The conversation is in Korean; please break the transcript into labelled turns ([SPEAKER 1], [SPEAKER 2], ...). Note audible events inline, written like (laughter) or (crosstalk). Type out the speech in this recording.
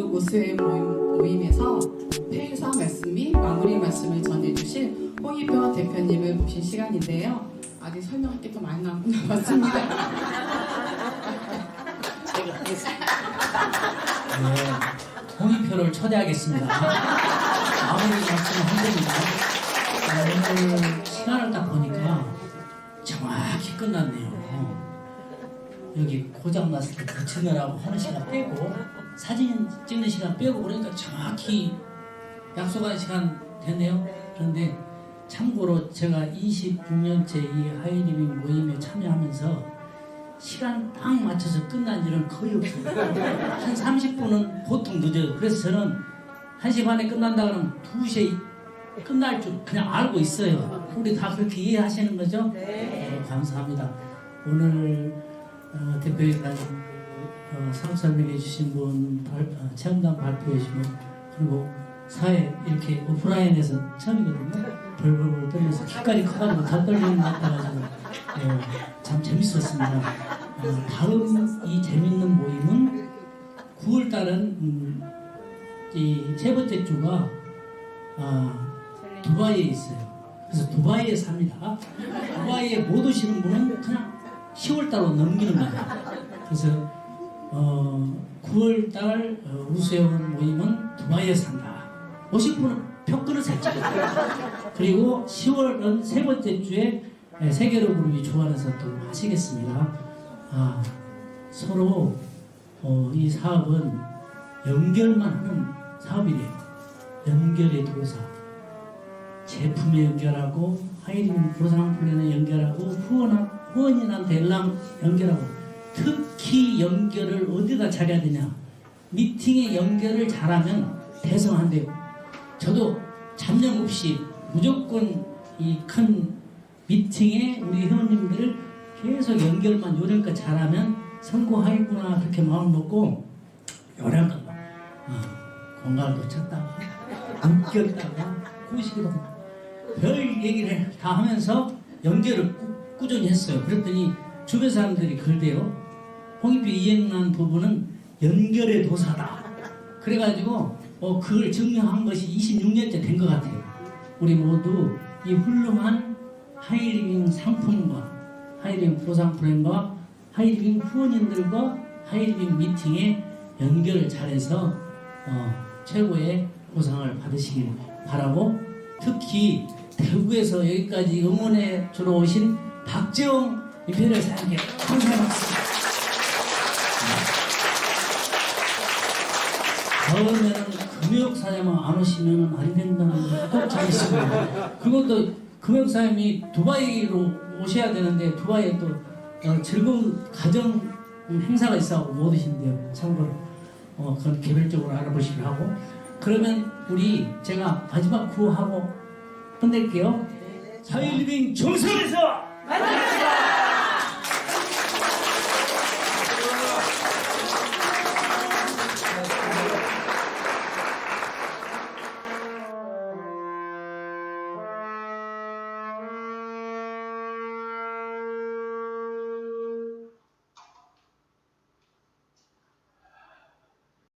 [SPEAKER 1] 그룹 우스의 모임, 모임 에서 폐사 말씀 및 마무리 말씀을 전해주실 홍희표 대표님을 모신 시간인데요. 아직 설명할 게 더 많이 남- 남았습니다.
[SPEAKER 2] 제가 하겠습니다. 네, 홍익표를 초대하겠습니다. 마무리 말씀을 한답니다. 오늘 시간을 딱 보니까 정확히 끝났네요. 여기 고장났을 때 고치느라고 하는 시간 빼고 사진 찍는 시간 빼고 그러니까 정확히 약속한 시간 됐네요. 그런데 참고로 제가 26년째 이 하이리빙 모임에 참여하면서 시간 딱 맞춰서 끝난 일은 거의 없어요. (laughs) 한 30분은 보통 늦어요. 그래서 저는 1시 반에 끝난다 그러면 2시에 끝날 줄 그냥 알고 있어요. 우리 다 그렇게 이해하시는 거죠? 네. 감사합니다. 오늘 어, 대표님까지 어, 사업 설명해 주신 분, 발, 어, 체험단 발표해 분, 그리고 사회 이렇게 오프라인에서 처음이거든요. 벌벌벌 떨려서 키까지 커가지고 다 떨리는 것 같아가지고 예, 참 재밌었습니다. 어, 다음 이 재밌는 모임은 9월 달은 음, 이세 번째 주가 아, 두바이에 있어요. 그래서 두바이에 삽니다. 두바이에 못 오시는 분은 그냥 10월 달로 넘기는 거예요. 그래서 어, 9월 달 어, 우수회원 모임은 두바이에 산다. 오실 분은 표 끊으세요. 그리고 10월은 세 번째 주에 예, 세계로 그룹이 좋아해서 또 하시겠습니다. 아, 서로 어, 이 사업은 연결만 하는 사업이래요. 연결의 도사. 제품에 연결하고 하이링 보상품에는 연결하고 후원 후원인한테 연락 연결하고 특히 연결을 어디다 잘해야 되냐 미팅에 연결을 잘하면 대성한대요. 저도 잡념 없이 무조건 이 큰 미팅에 우리 회원님들을 계속 연결만 요령껏 잘하면 성공하겠구나 그렇게 마음 먹고 요령껏 어, 공간도 쳤다가 웃겼다가 꾸시기도 별 얘기를 다 하면서 연결을 꾸, 꾸준히 했어요. 그랬더니 주변 사람들이 그러대요. 홍익표 이행한 부분은 연결의 도사다. 그래가지고 어, 그걸 증명한 것이 26년째 된 것 같아요. 우리 모두 이 훌륭한 하이리빙 상품과 하이리빙 보상 프로그램과 하이리빙 후원인들과 하이리빙 미팅에 연결을 잘해서 어, 최고의 보상을 받으시길 바라고 특히 대구에서 여기까지 응원해 주러 오신 박재홍 임페리얼 사장님께 감사의 박수. 다음에는 금욕 사장만 안 오시면 안 된다는 꼭 잘했습니다. 그것도 금욕 사장님이 두바이로 오셔야 되는데 두바이에 또 어, 즐거운 가정 행사가 있어서 못 오신대요. 참고로 어, 그건 개별적으로 알아보시기로 하고 그러면 우리 제가 마지막 구호하고 끝낼게요. 자유리빙 정선에서 만납시다.